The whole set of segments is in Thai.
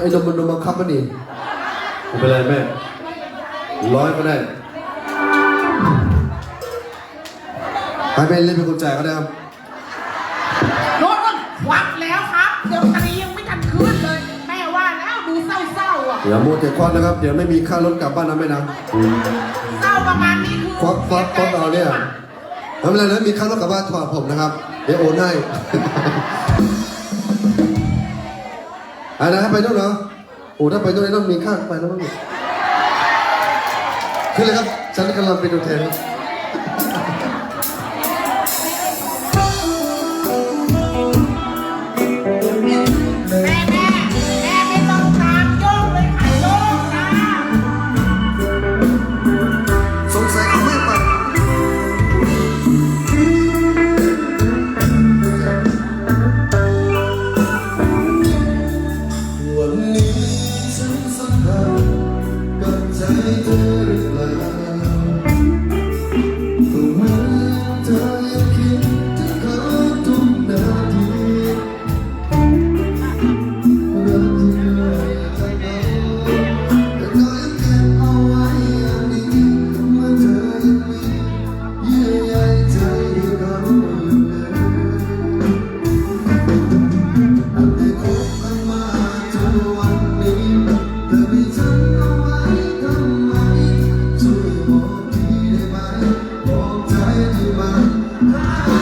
ไอ้นมมันนมบังคับมันนี่ไม่เป็นไรแม่ร้อยก็ได้ให้แม่เล่นเป็นกุญแจก็ได้ครับรถก็ควักแล้วครับเดี๋ยวตรียังไม่ทันขึ้นเลย แม่ว่าแล้วดูเศร้าๆอะอย่ามัวแต่ควักนะครับ เดี๋ยวไม่มีค่ารถกลับบ้านนะแม่นะเศร้าประมาณนี้คือควักควักควักเอาเนี่ยทำอะไรนะมีค่ารถกลับบ้านถอดผมนะครับ เดี๋ยวโอนให้ อันนั้นให้ไปนู่นเหรอโอ้ถ้าไปนู่นนี่ต้องมีค่าไปแล้วมั้งเนี่ยขึ้นเลยครับฉันกำลังเป็นตัวแทนครับ มอกใจที่มัน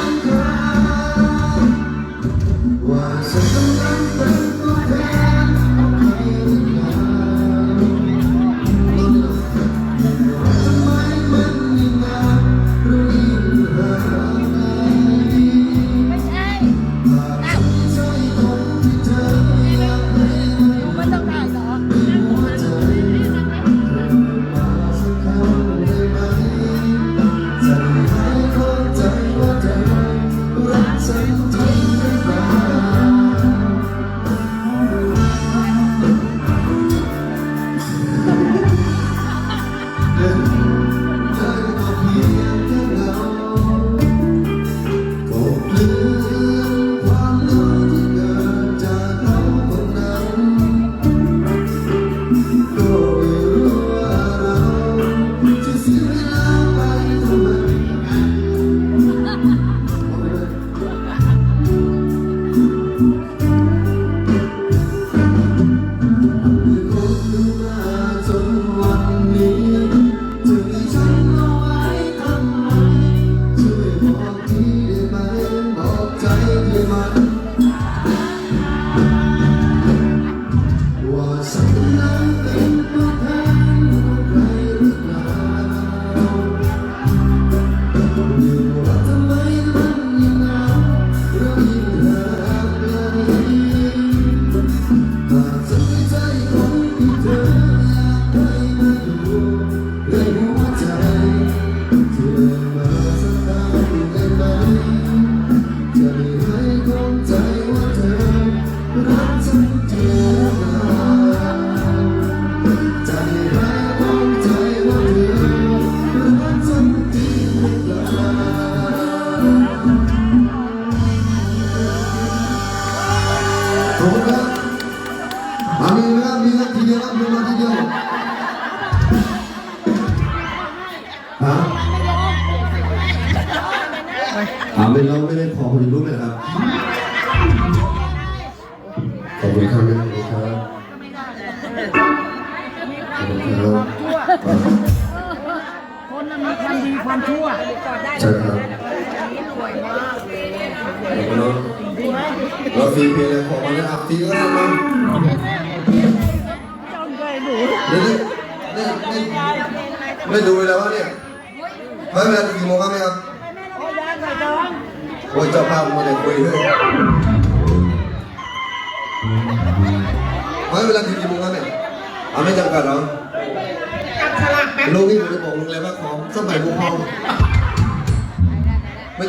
ขอบคุณครับมามีไหมครับมีครับทีเดียวครับมีมาทีเดียวฮะถามไปแล้วไม่ได้ขอคนอื่นรู้เลยครับ ขอบคุณครับขอบคุณครับขอบคุณครับคนน่ะมีความดีความชั่วใช่ครับ ขอบคุณครับเราฟีเพลงของมาเลยอัพฟรีก็ได้มาเดี๋ยวนี้ไม่ไม่ไม่ดูเลยแล้วว่าเนี่ยไม่เวลากี่โมงครับไหมครับโอ้ยเจ้าภาพมาเด็กคุยด้วยไม่เวลาถึงกี่โมงครับเนี่เอาไม่จำกัดหรอจับฉลากแบบลูกนี่ผมจะบอกลุงเลยว่าของสมัยลุพ่อ ม่